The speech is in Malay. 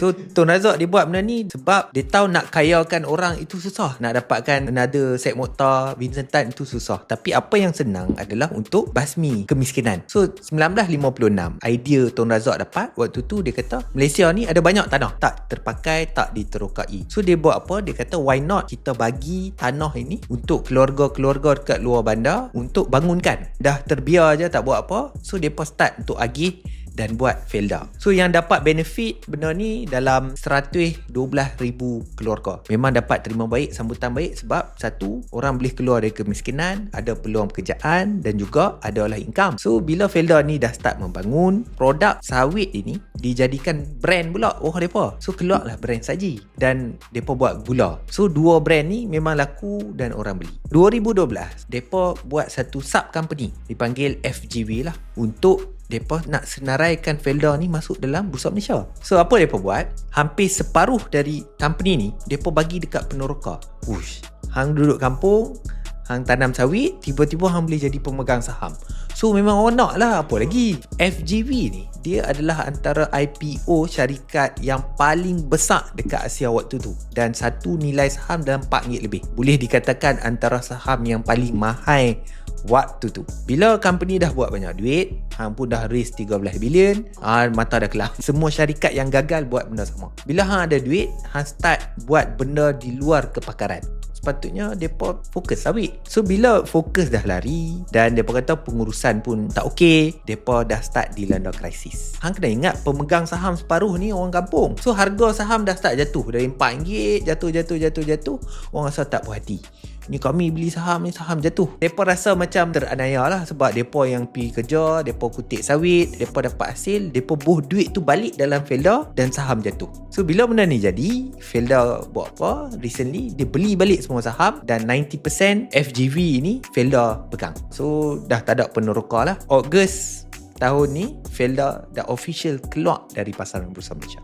So Tun Razak dia buat benda ni sebab dia tahu nak kayakan orang itu susah. Nak dapatkan another set motor Vincent Tan itu susah. Tapi apa yang senang adalah untuk basmi kemiskinan. So 1956 idea Tun Razak dapat waktu tu dia kata Malaysia ni ada banyak tanah tak terpakai tak diterokai. So dia buat apa? Dia kata why not kita bagi tanah ini untuk keluarga-keluarga dekat luar bandar untuk bangunkan. Dah terbiar je tak buat apa. So dia start untuk agih dan buat Felda. So yang dapat benefit benda ni dalam 112,000 keluarga. Memang dapat terima baik, sambutan baik sebab satu, orang boleh keluar dari kemiskinan, ada peluang pekerjaan dan juga ada olah income. So bila Felda ni dah start membangun, produk sawit ini dijadikan brand pula. Oh depa. So keluarlah brand saji dan depa buat gula. So dua brand ni memang laku dan orang beli. 2012, depa buat satu sub company dipanggil FGV lah untuk mereka nak senaraikan Felda ni masuk dalam Bursa Malaysia. So apa mereka buat? Hampir separuh dari company ni mereka bagi dekat peneroka. Ush, hang duduk kampung, hang tanam sawit, tiba-tiba hang boleh jadi pemegang saham. So memang orang nak lah apa lagi. FGV ni dia adalah antara IPO syarikat yang paling besar dekat Asia waktu tu dan satu nilai saham dalam RM4 lebih. Boleh dikatakan antara saham yang paling mahal waktu tu. Bila company dah buat banyak duit, hang pun dah raise 13 bilion, ah mata dah kelam. Semua syarikat yang gagal buat benda sama. Bila hang ada duit, hang start buat benda di luar kepakaran sepatutnya depa fokus sawit. So bila fokus dah lari dan depa kata pengurusan pun tak okey, depa dah start dilanda krisis. Hang kena ingat pemegang saham separuh ni orang kampung. So harga saham dah start jatuh dari RM4 jatuh jatuh jatuh jatuh. Orang rasa tak puas hati ni kami beli saham ni saham jatuh. Mereka rasa macam teranaya lah sebab mereka yang pergi kerja mereka kutip sawit mereka dapat hasil mereka buh duit tu balik dalam Felda dan saham jatuh. So bila benda ni jadi Felda buat apa? Recently dia beli balik semua saham dan 90% FGV ni Felda pegang. So dah tak ada peneroka lah. August tahun ni Felda dah official keluar dari pasaran bursa Malaysia